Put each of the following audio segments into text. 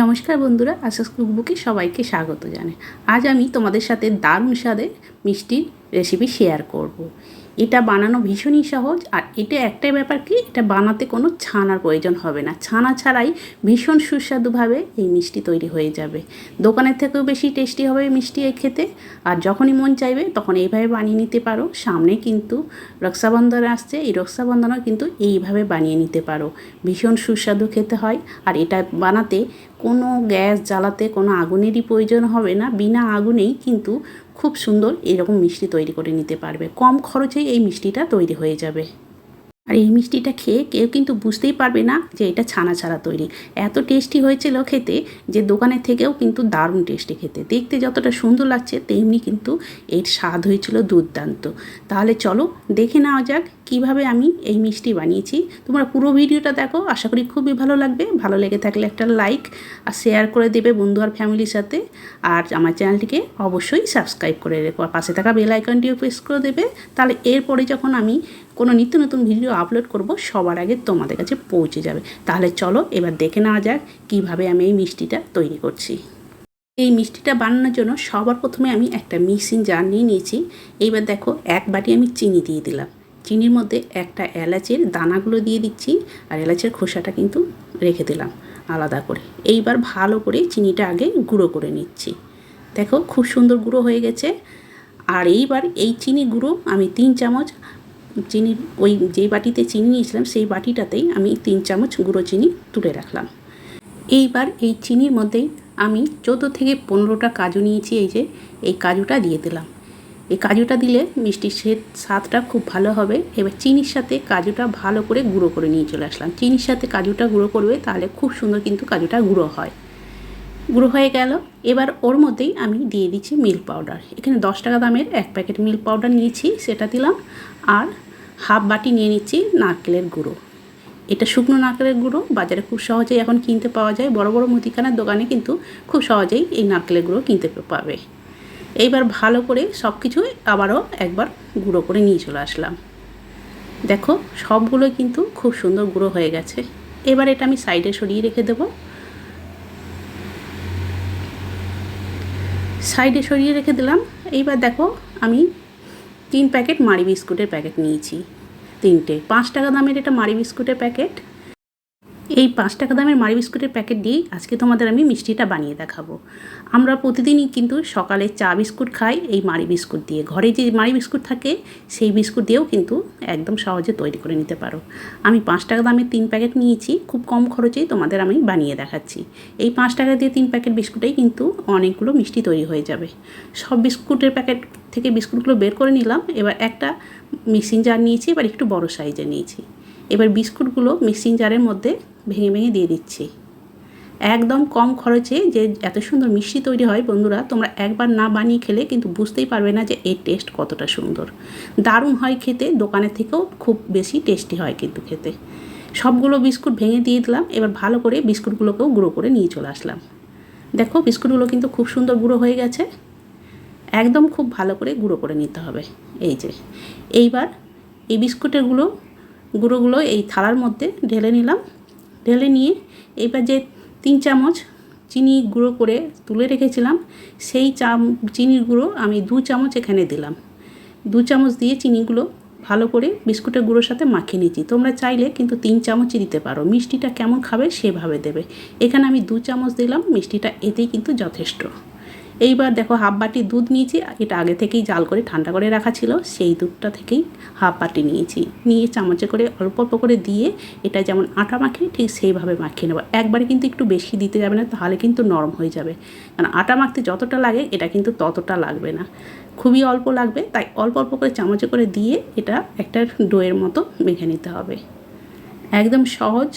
নমস্কার বন্ধুরা, আশাস কুকবুকে সবাইকে স্বাগত জানাই আজ আমি তোমাদের সাথে দারুণ স্বাদের মিষ্টির রেসিপি শেয়ার করব। এটা বানানো ভীষণই সহজ, আর এটা একটাই ব্যাপার কি, এটা বানাতে কোনো ছানার প্রয়োজন হবে না। ছানা ছাড়াই ভীষণ সুস্বাদুভাবে এই মিষ্টি তৈরি হয়ে যাবে। দোকানের থেকেও বেশি টেস্টি হবে মিষ্টি এই খেতে, আর যখনই মন চাইবে তখন এইভাবে বানিয়ে নিতে পারো। সামনে কিন্তু রক্ষাবন্ধন আসছে, এই রক্ষাবন্ধনও কিন্তু এইভাবে বানিয়ে নিতে পারো। ভীষণ সুস্বাদু খেতে হয়, আর এটা বানাতে কোনো গ্যাস জ্বালাতে কোনো আগুনেরই প্রয়োজন হবে না। বিনা আগুনেই কিন্তু খুব সুন্দর এরকম মিষ্টি তৈরি করে নিতে পারবে। কম খরচেই এই মিষ্টিটা তৈরি হয়ে যাবে। আর এই মিষ্টিটা খেয়ে কেউ কিন্তু বুঝতেই পারবে না যে এটা ছানা ছাড়া তৈরি। এত টেস্টি হয়েছিল খেতে যে দোকানের থেকেও কিন্তু দারুণ টেস্টি খেতে। দেখতে যতটা সুন্দর লাগছে তেমনি কিন্তু এর স্বাদ হয়েছিল দুর্দান্ত। তাহলে চলো দেখে নেওয়া যাক কীভাবে আমি এই মিষ্টি বানিয়েছি। তোমরা পুরো ভিডিওটা দেখো, আশা করি খুবই ভালো লাগবে। ভালো লেগে থাকলে একটা লাইক আর শেয়ার করে দেবে বন্ধু আর ফ্যামিলির সাথে। আর আমার চ্যানেলটিকে অবশ্যই সাবস্ক্রাইব করে রেখো। আর পাশে থাকা বেল আইকনটিও প্রেস করে দেবে। তাহলে এরপরে যখন আমি কোনো নিত্য নতুন ভিডিও আপলোড করব, সবার আগে তোমাদের কাছে পৌঁছে যাবে। তাহলে চলো এবার দেখে নেওয়া যাক কীভাবে আমি এই মিষ্টিটা তৈরি করছি। এই মিষ্টিটা বানানোর জন্য সবার প্রথমে আমি একটা মিক্সিং জার নিয়ে নিয়েছি। এইবার দেখো এক বাটি আমি চিনি দিয়ে দিলাম। চিনির মধ্যে একটা এলাচের দানাগুলো দিয়ে দিচ্ছি আর এলাচের খোসাটা কিন্তু রেখে দিলাম আলাদা করে। এইবার ভালো করে চিনিটা আগে গুঁড়ো করে নিচ্ছি। দেখো খুব সুন্দর গুঁড়ো হয়ে গেছে। আর এইবার এই চিনি গুঁড়ো আমি তিন চামচ চিনির ওই যে বাটিতে চিনি নিয়েছিলাম, সেই বাটিটাতেই আমি তিন চামচ গুঁড়ো চিনি তুলে রাখলাম। এইবার এই চিনির মধ্যেই আমি চোদ্দ থেকে পনেরোটা কাজু নিয়েছি, এই যে, এই কাজুটা দিয়ে দিলাম। এই কাজুটা দিলে মিষ্টির স্বাদটা খুব ভালো হবে। এবার চিনির সাথে কাজুটা ভালো করে গুঁড়ো করে নিয়ে চলে আসলাম। চিনির সাথে কাজুটা গুঁড়ো করবে, তাহলে খুব সুন্দর কিন্তু কাজুটা গুঁড়ো হয়। গুঁড়ো হয়ে গেল। এবার ওর মধ্যেই আমি দিয়ে দিচ্ছি মিল্ক পাউডার এখানে দশ টাকা দামের এক প্যাকেট মিল্ক পাউডার নিয়েছি, সেটা দিলাম। আর হাফ বাটি নিয়ে নিচ্ছি নারকেলের গুঁড়ো। এটা শুকনো নারকেলের গুঁড়ো, বাজারে খুব সহজেই এখন কিনতে পাওয়া যায়। বড় বড় মুদিখানার দোকানে কিন্তু খুব সহজেই এই নারকেলের গুঁড়ো কিনতে পাবে। এইবার ভালো করে সব কিছু আবারও একবার গুঁড়ো করে নিয়ে চলে আসলাম। দেখো সবগুলো কিন্তু খুব সুন্দর গুঁড়ো হয়ে গেছে। এবার এটা আমি সাইডে সরিয়ে রেখে দেবো। সাইডে সরিয়ে রেখে দিলাম। এইবার দেখো আমি তিন প্যাকেট মারি বিস্কুটের প্যাকেট নিয়েছি। তিনটে। পাঁচ টাকা দামের এটা মারি বিস্কুটের প্যাকেট। এই পাঁচ টাকা দামের মারি বিস্কুটের প্যাকেট দিয়েই আজকে তোমাদের আমি মিষ্টিটা বানিয়ে দেখাবো। আমরা প্রতিদিনই কিন্তু সকালে চা বিস্কুট খাই, এই মারি বিস্কুট দিয়ে। ঘরে যে মারি বিস্কুট থাকে, সেই বিস্কুট দিয়েও কিন্তু একদম সহজে তৈরি করে নিতে পারো। আমি পাঁচ টাকা দামের তিন প্যাকেট নিয়েছি, খুব কম খরচেই তোমাদের আমি বানিয়ে দেখাচ্ছি। এই পাঁচ টাকা দিয়ে তিন প্যাকেট বিস্কুটেই কিন্তু অনেকগুলো মিষ্টি তৈরি হয়ে যাবে। সব বিস্কুটের প্যাকেট থেকে বিস্কুটগুলো বের করে নিলাম, এবার একটা মিক্সিং জার নিয়েছি, এবার একটু বড় সাইজে নিয়েছি। এবার বিস্কুটগুলো মিক্সিং জারের মধ্যে ভেঙে ভেঙে দিয়ে দিচ্ছি। একদম কম খরচে যে এত সুন্দর মিষ্টি তৈরি হয়, বন্ধুরা, তোমরা একবার না বানিয়ে খেলে কিন্তু বুঝতেই পারবে না যে এর টেস্ট কতটা সুন্দর। দারুণ হয় খেতে, দোকানের থেকেও খুব বেশি টেস্টি হয় কিন্তু খেতে। সবগুলো বিস্কুট ভেঙে দিয়ে দিলাম, এবার ভালো করে বিস্কুটগুলোকেও গুঁড়ো করে নিয়ে চলে আসলাম। দেখো, বিস্কুটগুলো কিন্তু খুব সুন্দর গুঁড়ো হয়ে গেছে। একদম খুব ভালো করে গুঁড়ো করে নিতে হবে। এই যে, এইবার এই বিস্কুটেরগুলো গুঁড়োগুলো এই থালার মধ্যে ঢেলে নিলাম। ঢেলে নিয়ে এবার যে তিন চামচ চিনি গুঁড়ো করে তুলে রেখেছিলাম, সেই চাম, চিনির গুঁড়ো আমি দু চামচ এখানে দিলাম। দু চামচ দিয়ে চিনিগুলো ভালো করে বিস্কুটের গুঁড়োর সাথে মাখিয়ে নিয়েছি। তোমরা চাইলে কিন্তু তিন চামচই দিতে পারো। মিষ্টিটা কেমন খাবে সেভাবে দেবে। এখানে আমি দু চামচ দিলাম। মিষ্টিটা এতেই কিন্তু যথেষ্ট। এইবার দেখো হাফ বাটি দুধ নিয়েছি, এটা আগে থেকেই জাল করে ঠান্ডা করে রাখা ছিল, সেই দুধটা থেকেই হাফ বাটি নিয়েছি। নিয়ে চামচে করে অল্প অল্প করে দিয়ে এটা যেমন আটা মাখি, ঠিক সেইভাবে মাখিয়ে নেব। একবারে কিন্তু একটু বেশি দিতে যাবে না, তাহলে কিন্তু নরম হয়ে যাবে। কারণ আটা মাখতে যতটা লাগে, এটা কিন্তু ততটা লাগবে না। খুবই অল্প লাগবে, তাই অল্প অল্প করে চামচে করে দিয়ে এটা একটা ডোয়ের মতো মেখে নিতে হবে। একদম সহজ,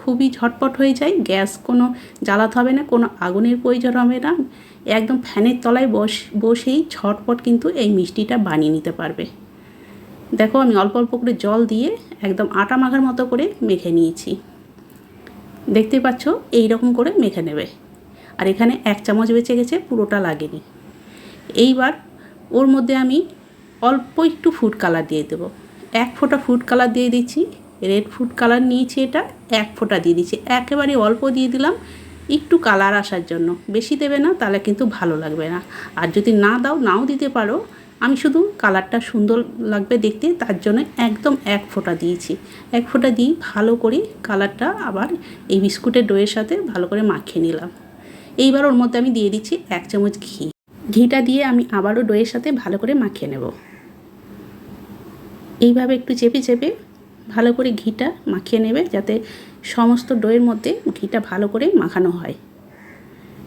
খুবই ঝটপট হয়ে যায়, গ্যাস কোনো জ্বালাতে হবে না, কোনো আগুনের প্রয়োজন হবে না। একদম ফ্যানের তলায় বস, বসেই ঝটপট কিন্তু এই মিষ্টিটা বানিয়ে নিতে পারবে। দেখো আমি অল্প অল্প করে জল দিয়ে একদম আটা মাখার মতো করে মেখে নিয়েছি। দেখতে পাচ্ছ এই রকম করে মেখে নেবে। আর এখানে এক চামচ বেঁচে গেছে, পুরোটা লাগেনি। এইবার ওর মধ্যে আমি অল্প একটু ফুড কালার দিয়ে দেবো। এক ফোঁটা ফুড কালার দিয়ে দিচ্ছি রেড ফুড কালার নিয়েছি এটা, এক ফোঁটা দিয়ে দিচ্ছি। একেবারে অল্প দিয়ে দিলাম একটু কালার আসার জন্য। বেশি দেবে না, তাহলে কিন্তু ভালো লাগবে না। আর যদি না দাও, নাও দিতে পারো। আমি শুধু কালারটা সুন্দর লাগবে দেখতে, তার জন্য একদম এক ফোঁটা দিয়েছি। এক ফোঁটা দিয়ে ভালো করে কালারটা আবার এই বিস্কুটের ডোয়ের সাথে ভালো করে মাখিয়ে নিলাম। এইবার ওর মধ্যে আমি দিয়ে দিচ্ছি এক চামচ ঘি। ঘিটা দিয়ে আমি আবারও ডোয়ের সাথে ভালো করে মাখিয়ে নেব। এইভাবে একটু চেপে চেপে ভালো করে ঘিটা মাখিয়ে নেবে যাতে সমস্ত ডোয়ের মধ্যে ঘিটা ভালো করে মাখানো হয়।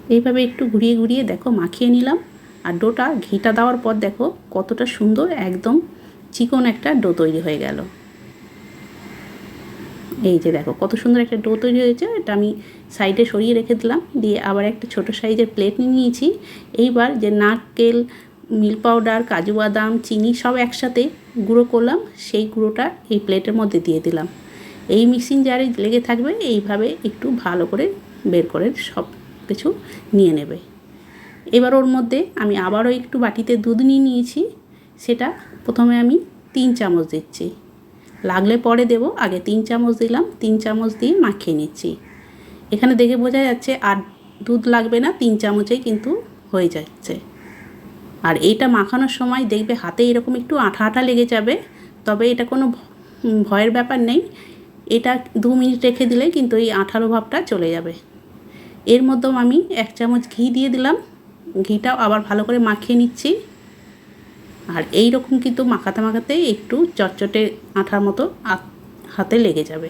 এইভাবে একটু ঘুরিয়ে ঘুরিয়ে দেখো মাখিয়ে নিলাম। আর ডোটা, ঘিটা দেওয়ার পর দেখো কতটা সুন্দর একদম চিকন একটা ডো তৈরি হয়ে গেল। এই যে দেখো কত সুন্দর একটা ডো তৈরি হয়েছে। এটা আমি সাইডে সরিয়ে রেখে দিলাম। দিয়ে আবার একটা ছোট সাইজের প্লেট নিয়ে নিয়েছি। এইবার যে নারকেল মিল্ক পাউডার, কাজু বাদাম, চিনি সব একসাথে গুঁড়ো করলাম। সেই গুঁড়োটা এই প্লেটের মধ্যে দিয়ে দিলাম। এই মিক্সিং জারে লেগে থাকবে, এইভাবে একটু ভালো করে বের করে সব কিছু নিয়ে নেবে। এবার ওর মধ্যে আমি আবারও একটু বাটিতে দুধ নিয়ে নিয়েছি। সেটা প্রথমে আমি তিন চামচ দিচ্ছি। লাগলে পরে দেব, আগে তিন চামচ দিলাম, তিন চামচ দিয়ে মাখিয়ে নিচ্ছি। এখানে দেখে বোঝা যাচ্ছে আর দুধ লাগবে না, তিন চামচেই কিন্তু হয়ে যাচ্ছে। আর এইটা মাখানোর সময় দেখবে হাতে এরকম একটু আঠা আঠা লেগে যাবে, তবে এটা কোনো ভয়ের ব্যাপার নেই। এটা দু মিনিট রেখে দিলে কিন্তু এই আঠালো ভাবটা চলে যাবে। এর মধ্যেও আমি এক চামচ ঘি দিয়ে দিলাম। ঘিটাও আবার ভালো করে মাখিয়ে নিচ্ছি। আর এই রকম কিন্তু মাখাতে মাখাতে একটু চটচটে আঠার মতো হাতে লেগে যাবে।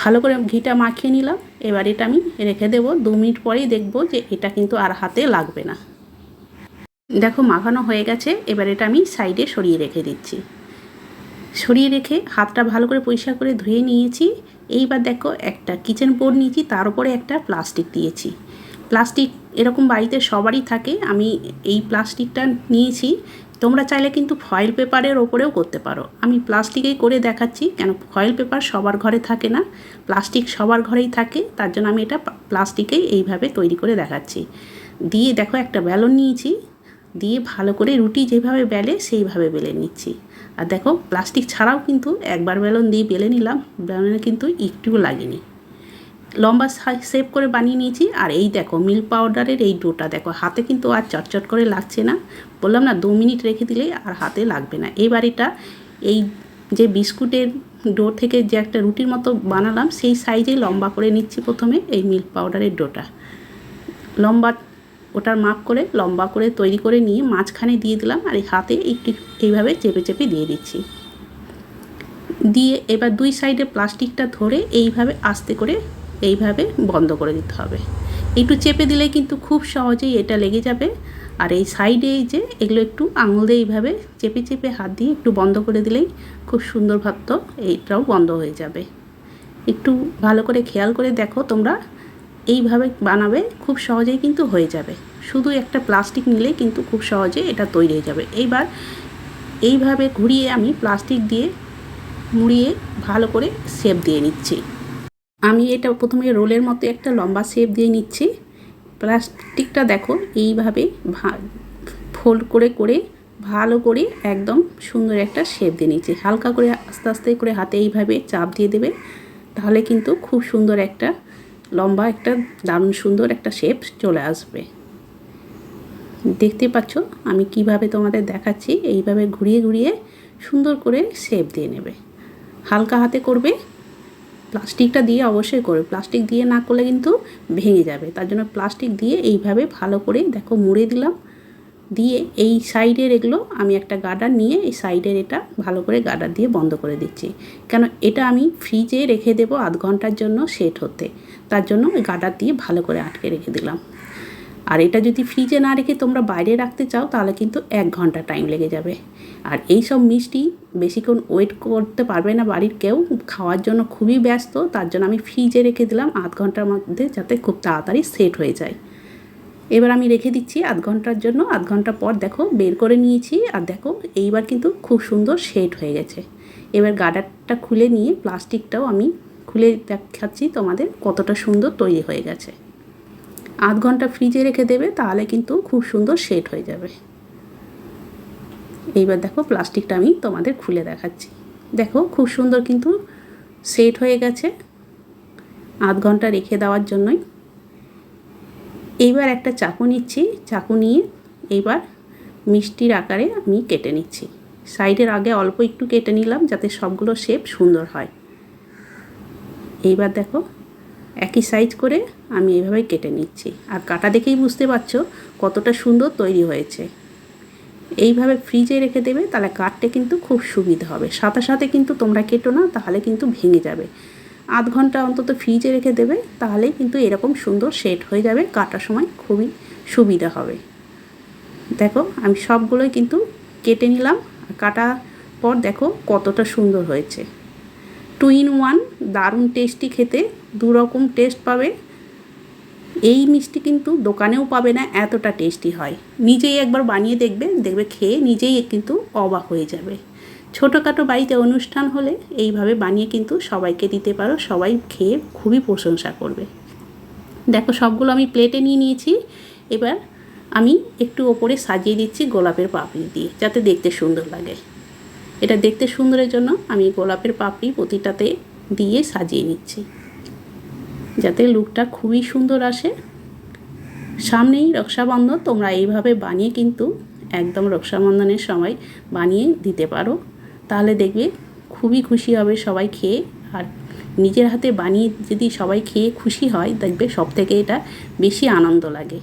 ভালো করে ঘিটা মাখিয়ে নিলাম। এবার এটা আমি রেখে দেবো। দু মিনিট পরেই দেখব যে এটা কিন্তু আর হাতে লাগবে না। দেখো মাখানো হয়ে গেছে, এবার এটা আমি সাইডে সরিয়ে রেখে দিচ্ছি। সরিয়ে রেখে হাতটা ভালো করে পরিষ্কার করে ধুয়ে নিয়েছি। এইবার দেখো একটা কিচেন বোর্ড নিয়েছি, তার উপরে একটা প্লাস্টিক দিয়েছি। প্লাস্টিক এরকম বাড়িতে সবারই থাকে, আমি এই প্লাস্টিকটা নিয়েছি। তোমরা চাইলে কিন্তু ফয়েল পেপারের ওপরেও করতে পারো। আমি প্লাস্টিকেই করে দেখাচ্ছি, কেন ফয়েল পেপার সবার ঘরে থাকে না প্লাস্টিক সবার ঘরেই থাকে, তার জন্য আমি এটা প্লাস্টিকেই এইভাবে তৈরি করে দেখাচ্ছি। দিয়ে দেখো একটা ব্যালন নিয়েছি দিয়ে ভালো করে রুটি যেভাবে বেলে সেইভাবে বেলে নিচ্ছি। আর দেখো প্লাস্টিক ছাড়াও কিন্তু একবার বেলন দিয়ে বেলে নিলাম, বেলনে কিন্তু একটুও লাগেনি। লম্বা শেপ করে বানিয়ে নিয়েছি, আর এই দেখো মিল্ক পাউডারের এই ডোটা দেখো, হাতে কিন্তু আর চটচট করে লাগছে না। বললাম না, দু মিনিট রেখে দিলেই আর হাতে লাগবে না। এবার এটা এই যে বিস্কুটের ডো থেকে যে একটা রুটির মতো বানালাম, সেই সাইজেই লম্বা করে নিচ্ছি প্রথমে এই মিল্ক পাউডারের ডোটা। লম্বা ওটার মাপ করে, লম্বা করে তৈরি করে নিয়ে মাঝখানে দিয়ে দিলাম আর এই হাতে একটু এইভাবে চেপে চেপে দিয়ে দিচ্ছি। দিয়ে এবার দুই সাইডে প্লাস্টিকটা ধরে এইভাবে আস্তে করে এইভাবে বন্ধ করে দিতে হবে। একটু চেপে দিলে কিন্তু খুব সহজেই এটা লেগে যাবে। আর এই সাইডে যে এগুলো একটু আঙুল দিয়ে এইভাবে চেপে চেপে হাত দিয়ে একটু বন্ধ করে দিলেই খুব সুন্দর ভাত এইটাও বন্ধ হয়ে যাবে। একটু ভালো করে খেয়াল করে দেখো তোমরা এইভাবে বানাবে খুব সহজেই কিন্তু হয়ে যাবে। শুধু একটা প্লাস্টিক নিলেই কিন্তু খুব সহজে এটা তৈরি হয়ে যাবে। এইবার এইভাবে ঘুরিয়ে আমি প্লাস্টিক দিয়ে মুড়িয়ে ভালো করে শেপ দিয়ে নিচ্ছি। আমি এটা প্রথমে রোলের মতো একটা লম্বা শেপ দিয়ে নিচ্ছি। প্লাস্টিকটা দেখো এইভাবে ফোল্ড করে করে ভালো করে একদম সুন্দর একটা শেপ দিয়ে নিচ্ছি। হালকা করে আস্তে আস্তে করে হাতে এইভাবে চাপ দিয়ে দেবে। তাহলে কিন্তু খুব সুন্দর একটা লম্বা একটা দারুণ সুন্দর একটা শেপ চলে আসবে। দেখতে পাচ্ছ, আমি কীভাবে তোমাদের দেখাচ্ছি, এইভাবে ঘুরিয়ে ঘুরিয়ে সুন্দর করে শেপ দিয়ে নেবে। হালকা হাতে করবে, প্লাস্টিকটা দিয়ে অবশ্যই করবে। প্লাস্টিক দিয়ে না করলে কিন্তু ভেঙে যাবে। তার জন্য প্লাস্টিক দিয়ে এইভাবে ভালো করে, দেখো, মুড়ে দিলাম। দিয়ে এই সাইডের এগুলো আমি একটা গার্ডার নিয়ে এই সাইডের এটা ভালো করে গার্ডার দিয়ে বন্ধ করে দিচ্ছি। কেন এটা আমি ফ্রিজে রেখে দেবো আধ ঘণ্টার জন্য সেট হতে। তার জন্য ওই গার্ডার দিয়ে ভালো করে আটকে রেখে দিলাম। আর এটা যদি ফ্রিজে না রেখে তোমরা বাইরে রাখতে চাও, তাহলে কিন্তু এক ঘণ্টা টাইম লেগে যাবে। আর এই সব মিষ্টি বেশিক্ষণ ওয়েট করতে পারবে না বাড়ির কেউ। খাওয়ার জন্য খুবই ব্যস্ত, তার জন্য আমি ফ্রিজে রেখে দিলাম আধ ঘণ্টার মধ্যে যাতে খুব তাড়াতাড়ি সেট হয়ে যায়। এবার আমি রেখে দিচ্ছি আধ ঘণ্টার জন্য। আধ ঘণ্টা পর দেখো বের করে নিয়েছি আর দেখো এইবার কিন্তু খুব সুন্দর সেট হয়ে গেছে। এবার গার্ডারটা খুলে নিয়ে প্লাস্টিকটাও আমি খুলে দেখাচ্ছি তোমাদের কতটা সুন্দর তৈরি হয়ে গেছে। আধ ঘণ্টা ফ্রিজে রেখে দেবে তাহলে কিন্তু খুব সুন্দর সেট হয়ে যাবে। এইবার দেখো প্লাস্টিকটা আমি তোমাদের খুলে দেখাচ্ছি। দেখো খুব সুন্দর কিন্তু সেট হয়ে গেছে। আধ ঘণ্টা রেখে দেওয়ার জন্যই এইবার একটা চাকু নিচ্ছি, চাকু নিয়ে এইবার মিষ্টির আকারে আমি কেটে নিচ্ছি। সাইডের আগে অল্প একটু কেটে নিলাম যাতে সবগুলো শেপ সুন্দর হয়। এইবার দেখো, একই সাইজ করে আমি এইভাবে কেটে নিচ্ছি। আর কাটা দেখেই বুঝতে পারছ কতটা সুন্দর তৈরি হয়েছে। এইভাবে ফ্রিজে রেখে দেবে, তাহলে কাটতে কিন্তু খুব সুবিধা হবে। সাথে সাথে কিন্তু তোমরা কেটো না, তাহলে কিন্তু ভেঙে যাবে। আধ ঘণ্টা অন্তত ফ্রিজে রেখে দেবে, তাহলেই কিন্তু এরকম সুন্দর সেট হয়ে যাবে, কাটার সময় খুবই সুবিধা হবে। দেখো, আমি সবগুলোই কিন্তু কেটে নিলাম কাটা পর দেখো কতটা সুন্দর হয়েছে। টু ইন ওয়ান দারুণ টেস্টি খেতে দু রকম টেস্ট পাবে। এই মিষ্টি কিন্তু দোকানেও পাবে না, এতটা টেস্টি হয়। নিজেই একবার বানিয়ে দেখবে দেখবে খেয়ে নিজেই কিন্তু অবাক হয়ে যাবে। ছোটোখাটো বাড়িতে অনুষ্ঠান হলে এইভাবে বানিয়ে কিন্তু সবাইকে দিতে পারো, সবাই খেয়ে খুবই প্রশংসা করবে। দেখো, সবগুলো আমি প্লেটে নিয়ে নিয়েছি। এবার আমি একটু ওপরে সাজিয়ে দিচ্ছি গোলাপের পাপড়ি দিয়ে, যাতে দেখতে সুন্দর লাগে। এটা দেখতে সুন্দরের জন্য আমি গোলাপের পাপড়ি প্রতিটাতে দিয়ে সাজিয়ে নিচ্ছি, যাতে লুকটা খুবই সুন্দর আসে। সামনেই রক্ষাবন্ধন, তোমরা এইভাবে বানিয়ে কিন্তু একদম রক্ষাবন্ধনের সময় বানিয়ে দিতে পারো। তাহলে দেখবে খুবই খুশি হবে সবাই খেয়ে। আর নিজের হাতে বানিয়ে যদি সবাই খেয়ে খুশি হয়, দেখবে সব থেকে এটা বেশি আনন্দ লাগে।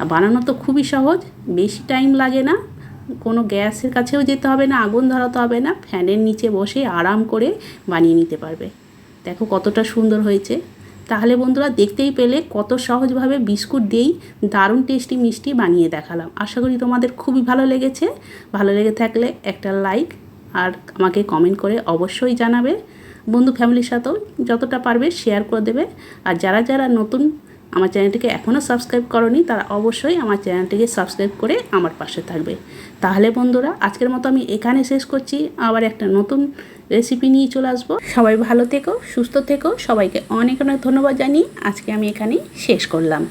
আর বানানো তো খুবই সহজ, বেশি টাইম লাগে না। কোনো গ্যাসের কাছেও যেতে হবে না, আগুন ধরাতে হবে না, ফ্যানের নিচে বসে আরাম করে বানিয়ে নিতে পারবে। দেখো কতটা সুন্দর হয়েছে। তাহলে বন্ধুরা দেখতেই পেলে কত সহজভাবে বিস্কুট দিয়েই দারুণ টেস্টি মিষ্টি বানিয়ে দেখালাম। আশা করি তোমাদের খুবই ভালো লেগেছে। ভালো লেগে থাকলে একটা লাইক আর আমাকে কমেন্ট করে অবশ্যই জানাবে। বন্ধু ফ্যামিলির সাথেও যতটা পারবে শেয়ার করে দেবে। আর যারা যারা নতুন আমার চ্যানেলটিকে এখনও সাবস্ক্রাইব করনি, তারা অবশ্যই আমার চ্যানেলটিকে সাবস্ক্রাইব করে আমার পাশে থাকবে। তাহলে বন্ধুরা, আজকের মতো আমি এখানে শেষ করছি। আবার একটা নতুন রেসিপি নিয়ে চলে আসব। সবাই ভালো থেকো, সুস্থ থেকো। সবাইকে অনেক অনেক ধন্যবাদ জানিয়ে আজকে আমি এখানেই শেষ করলাম।